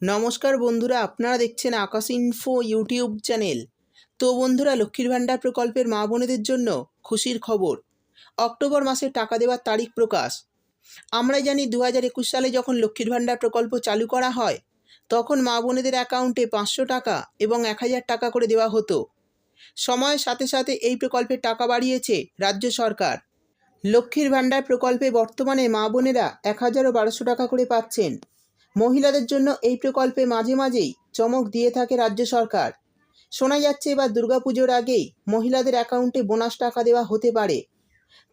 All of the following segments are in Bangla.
নমস্কার বন্ধুরা, আপনারা দেখছেন আকাশ ইনফো ইউটিউব চ্যানেল। তো বন্ধুরা, লক্ষ্মীর ভাণ্ডার প্রকল্পের মা বোনেদের জন্য খুশির খবর। অক্টোবর মাসে টাকা দেওয়ার তারিখ প্রকাশ। আমরা জানি দু একুশ সালে যখন লক্ষ্মীর ভাণ্ডার প্রকল্প চালু করা হয়, তখন মা বোনেদের অ্যাকাউন্টে পাঁচশো টাকা এবং এক হাজার টাকা করে দেওয়া হতো। সময়ের সাথে সাথে এই প্রকল্পের টাকা বাড়িয়েছে রাজ্য সরকার। লক্ষ্মীর ভাণ্ডার প্রকল্পে বর্তমানে মা বোনেরা এক হাজার ও বারোশো টাকা করে পাচ্ছেন। মহিলাদের জন্য এই প্রকল্পে মাঝে মাঝেই চমক দিয়ে থাকে রাজ্য সরকার। শোনা যাচ্ছে এবার দুর্গাপুজোর আগেই মহিলাদের অ্যাকাউন্টে বোনাস টাকা দেওয়া হতে পারে।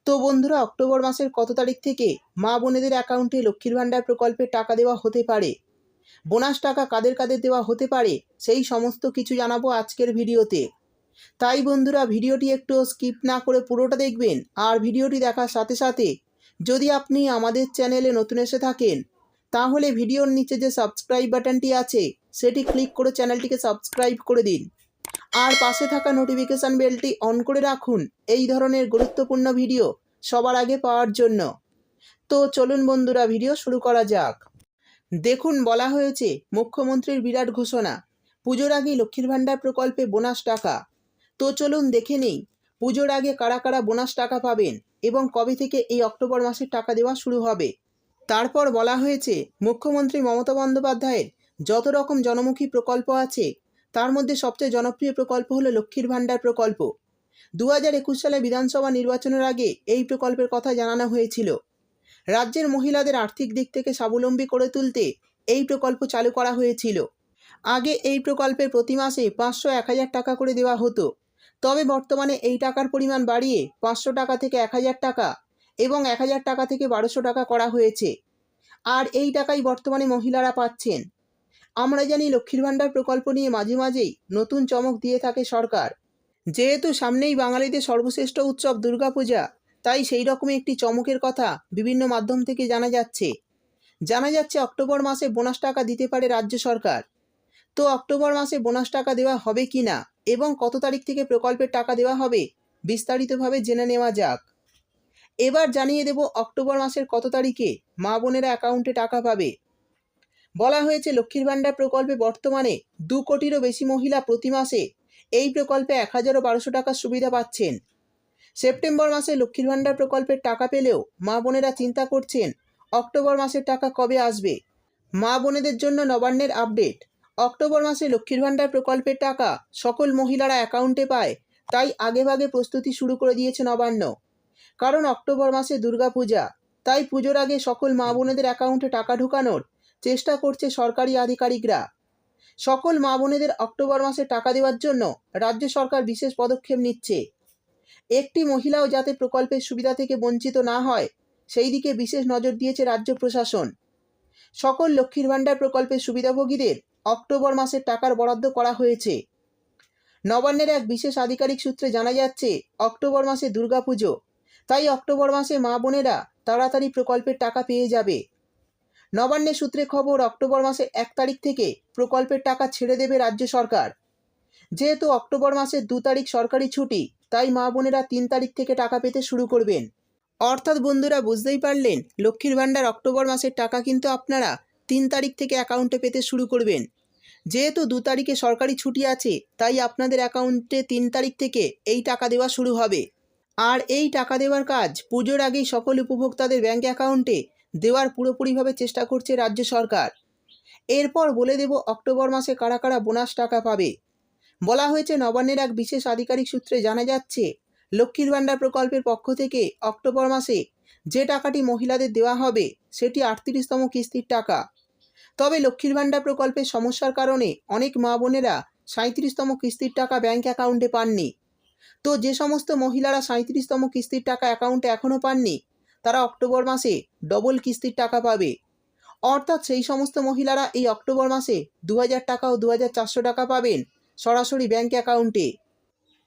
তো বন্ধুরা, অক্টোবর মাসের কত তারিখ থেকে মা বোনেদের অ্যাকাউন্টে লক্ষ্মীর ভাণ্ডার প্রকল্পে টাকা দেওয়া হতে পারে? বোনাস টাকা কাদের কাদের দেওয়া হতে পারে, সেই সমস্ত কিছু জানাব আজকের ভিডিওতে। তাই বন্ধুরা, ভিডিওটি একটু স্কিপ না করে পুরোটা দেখবেন, আর ভিডিওটি দেখার সাথে সাথে যদি আপনি আমাদের চ্যানেলে নতুন এসে থাকেন তাহলে ভিডিওর নিচে যে সাবস্ক্রাইব বাটনটি আছে, সেটি ক্লিক করে চ্যানেলটিকে সাবস্ক্রাইব করে দিন। আর পাশে থাকা নোটিফিকেশান বেলটি অন করে রাখুন। এই ধরনের গুরুত্বপূর্ণ ভিডিও সবার আগে পাওয়ার জন্য। তো চলুন বন্ধুরা ভিডিও শুরু করা যাক। দেখুন, বলা হয়েছে, মুখ্যমন্ত্রীর বিরাট ঘোষণা। পুজোর আগে লক্ষ্মীর ভাণ্ডার প্রকল্পে বোনাস টাকা। তো চলুন দেখে নেই, পুজোর আগে কারা কারা বোনাস টাকা পাবেন এবং কবে থেকে এই অক্টোবর মাসের টাকা দেওয়া শুরু হবে। তারপর বলা হয়েছে, মুখ্যমন্ত্রী মমতা বন্দ্যোপাধ্যায়ের যত রকম জনমুখী প্রকল্প আছে, তার মধ্যে সবচেয়ে জনপ্রিয় প্রকল্প হলো লক্ষ্মীর ভাণ্ডার প্রকল্প। দু হাজার একুশ সালে বিধানসভা নির্বাচনের আগে এই প্রকল্পের কথা জানানো হয়েছিল। রাজ্যের মহিলাদের আর্থিক দিক থেকে স্বাবলম্বী করে তুলতে এই প্রকল্প চালু করা হয়েছিল। আগে এই প্রকল্পে প্রতি মাসে পাঁচশো এক হাজার টাকা করে দেওয়া হতো। তবে বর্তমানে এই টাকার পরিমাণ বাড়িয়ে পাঁচশো টাকা থেকে এক হাজার টাকা এবং এক হাজার টাকা থেকে বারোশো টাকা করা হয়েছে। আর এই টাকাই বর্তমানে মহিলারা পাচ্ছেন। আমরা জানি লক্ষ্মীর ভাণ্ডার প্রকল্প নিয়ে মাঝে মাঝেই নতুন চমক দিয়ে থাকে সরকার। যেহেতু সামনেই বাঙালিদের সর্বশ্রেষ্ঠ উৎসব দুর্গাপূজা, তাই সেই রকমই একটি চমকের কথা বিভিন্ন মাধ্যম থেকে জানা যাচ্ছে। জানা যাচ্ছে অক্টোবর মাসে বোনাস টাকা দিতে পারে রাজ্য সরকার। তো অক্টোবর মাসে বোনাস টাকা দেওয়া হবে কি না এবং কত তারিখ থেকে প্রকল্পের টাকা দেওয়া হবে, বিস্তারিতভাবে জেনে নেওয়া যাক। এবার জানিয়ে দেব অক্টোবর মাসের কত তারিখে মা বোনেরা অ্যাকাউন্টে টাকা পাবে। বলা হয়েছে, লক্ষ্মীর ভাণ্ডার প্রকল্পে বর্তমানে দু কোটিরও বেশি মহিলা প্রতি মাসে এই প্রকল্পে এক হাজারও বারোশো টাকার সুবিধা পাচ্ছেন। সেপ্টেম্বর মাসে লক্ষ্মীর ভাণ্ডার প্রকল্পের টাকা পেলেও মা বোনেরা চিন্তা করছেন, অক্টোবর মাসের টাকা কবে আসবে। মা বোনেদের জন্য নবান্নের আপডেট, অক্টোবর মাসে লক্ষ্মীর ভাণ্ডার প্রকল্পের টাকা সকল মহিলারা অ্যাকাউন্টে পায়, তাই আগেভাগে প্রস্তুতি শুরু করে দিয়েছে নবান্ন। কারণ অক্টোবর মাসে দুর্গাপূজা। তাই পুজোর আগে সকল মা বোনেদের অ্যাকাউন্টে টাকা ঢোকানোর চেষ্টা করছে সরকারি আধিকারিকরা। সকল মা বোনেদের অক্টোবর মাসে টাকা দেওয়ার জন্য রাজ্য সরকার বিশেষ পদক্ষেপ নিচ্ছে। একটি মহিলাও যাতে প্রকল্পের সুবিধা থেকে বঞ্চিত না হয়, সেই দিকে বিশেষ নজর দিয়েছে রাজ্য প্রশাসন। সকল লক্ষ্মীর ভাণ্ডার প্রকল্পের সুবিধাভোগীদের অক্টোবর মাসের টাকার বরাদ্দ করা হয়েছে। নবান্নের এক বিশেষ আধিকারিক সূত্রে জানা যাচ্ছে, অক্টোবর মাসে দুর্গাপুজো। তাই অক্টোবর মাসে মা বোনেরা তাড়াতাড়ি প্রকল্পের টাকা পেয়ে যাবে। নবান্নের সূত্রে খবর, অক্টোবর মাসের এক তারিখ থেকে প্রকল্পের টাকা ছেড়ে দেবে রাজ্য সরকার। যেহেতু অক্টোবর মাসের দু তারিখ সরকারি ছুটি, তাই মা বোনেরা তিন তারিখ থেকে টাকা পেতে শুরু করবেন। অর্থাৎ বন্ধুরা, বুঝতেই পারলেন, লক্ষ্মীর ভাণ্ডার অক্টোবর মাসের টাকা কিন্তু আপনারা তিন তারিখ থেকে অ্যাকাউন্টে পেতে শুরু করবেন। যেহেতু দু তারিখে সরকারি ছুটি আছে, তাই আপনাদের অ্যাকাউন্টে তিন তারিখ থেকে এই টাকা দেওয়া শুরু হবে। আর এই টাকা দেওয়ার কাজ পুজোর আগেই সকল উপভোক্তাদের ব্যাঙ্ক অ্যাকাউন্টে দেওয়ার পুরোপুরিভাবে চেষ্টা করছে রাজ্য সরকার। এরপর বলে দেব, অক্টোবর মাসে কারা কারা বোনাস টাকা পাবে। বলা হয়েছে, নবান্নের এক বিশেষ আধিকারিক সূত্রে জানা যাচ্ছে, লক্ষ্মীর ভাণ্ডার প্রকল্পের পক্ষ থেকে অক্টোবর মাসে যে টাকাটি মহিলাদের দেওয়া হবে, সেটি আটত্রিশতম কিস্তির টাকা। তবে লক্ষ্মীর ভাণ্ডার প্রকল্পের সমস্যার কারণে অনেক মা বোনেরা সাঁত্রিশতম কিস্তির টাকা ব্যাঙ্ক অ্যাকাউন্টে পাননি। তো যে সমস্ত মহিলারা সাঁত্রিশতম কিস্তির টাকা অ্যাকাউন্টে এখনও পাননি, তারা অক্টোবর মাসে ডবল কিস্তির টাকা পাবে। অর্থাৎ সেই সমস্ত মহিলারা এই অক্টোবর মাসে দু হাজার টাকা ও দু হাজার চারশো টাকা পাবেন সরাসরি ব্যাঙ্ক অ্যাকাউন্টে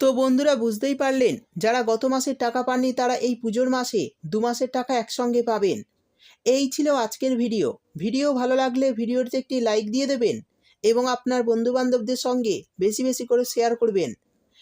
তো বন্ধুরা বুঝতেই পারলেন, যারা গত মাসের টাকা পাননি তারা এই পুজোর মাসে দু মাসের টাকা একসঙ্গে পাবেন। এই ছিল আজকের ভিডিও ভিডিও ভালো লাগলে ভিডিওটিতে একটি লাইক দিয়ে দেবেন এবং আপনার বন্ধুবান্ধবদের সঙ্গে বেশি বেশি করে শেয়ার করবেন।